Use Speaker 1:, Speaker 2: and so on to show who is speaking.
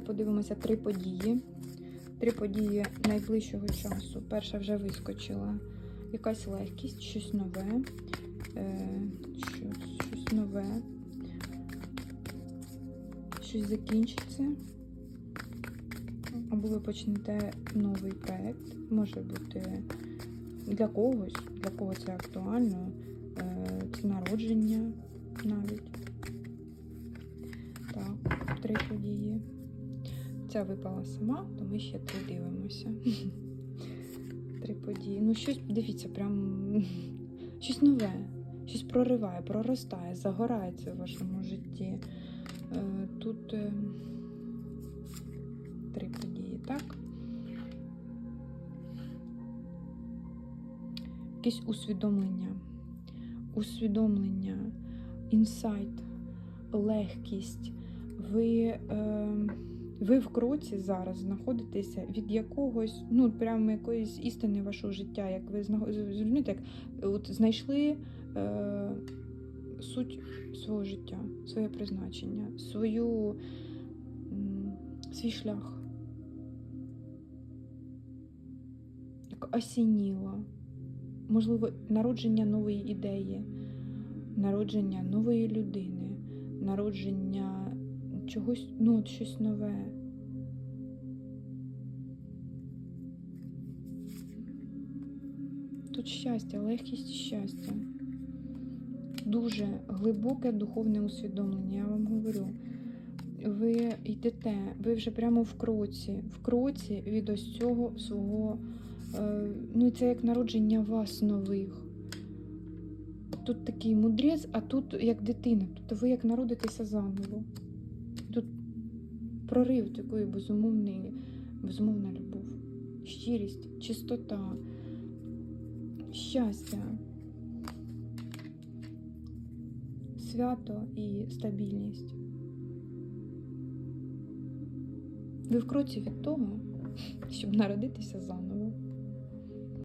Speaker 1: Подивимося три події. Три події найближчого часу. Перша вже вискочила. Якась легкість, щось нове. Е, щось, щось нове. Щось закінчиться. Або ви почнете новий проект. Може бути для когось, для кого це актуально. Е, це народження навіть. Ця випала сама, то ми ще три дивимося. Три події. Ну, щось, дивіться, прям щось нове, щось прориває, проростає, загорається в вашому житті. Е, Тут е, три події, так? Якесь усвідомлення. Усвідомлення, інсайт, легкість. Ви. Е, ви в кроці зараз знаходитеся від якогось, ну прямо якоїсь істини вашого життя, як ви зрозумієте, як от знайшли е, суть свого життя, своє призначення, свою, свій шлях. Як осініло. Можливо, народження нової ідеї, народження нової людини, народження чогось, ну, от щось нове. Тут щастя, легкість щастя. Дуже глибоке духовне усвідомлення, я вам говорю. Ви йдете, ви вже прямо в кроці, в кроці від ось цього свого, е, ну і це як народження вас нових. Тут такий мудрець, а тут як дитина. Тобто ви як народитеся заново. Прорив такої безумовної, безумовна любов, щирість, чистота, щастя, свято і стабільність. Ви в кроці від того, щоб народитися заново.